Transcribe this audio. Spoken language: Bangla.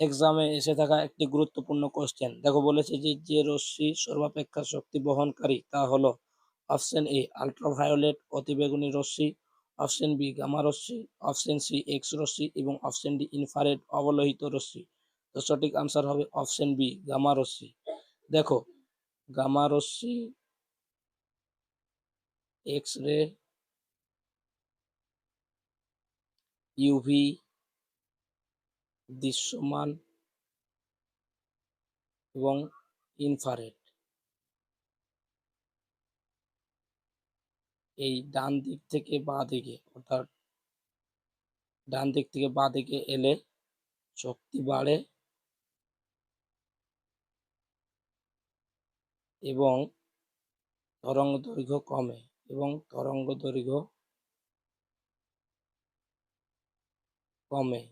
এক্সামে এসে থাকা একটি গুরুত্বপূর্ণ কোশ্চেন দেখো, বলেছে যে যে রশ্মি সর্বাপেক্ষা শক্তি বহনকারী, তা হলো অপশন এ আল্ট্রাভায়োলেট অতিবেগুনি রশ্মি অপশন বি গামা রশ্মি অপশন সি এক্স রশ্মি এবং অপশন ডি ইনফ্রারেড অবলোহিত রশ্মি। তো সঠিক আনসার হবে অপশন বি গামা রশ্মি। দেখো গামা রশ্মি এক্স রে ইউভি দৃশ্যমান এবং ইনফ্রারেড এই ডান দিক থেকে বাঁ দিকে, অর্থাৎ ডান দিক থেকে বাঁ দিকে এলে শক্তি বাড়ে এবং তরঙ্গ দৈর্ঘ্য কমে এবং তরঙ্গ দৈর্ঘ্য কমে।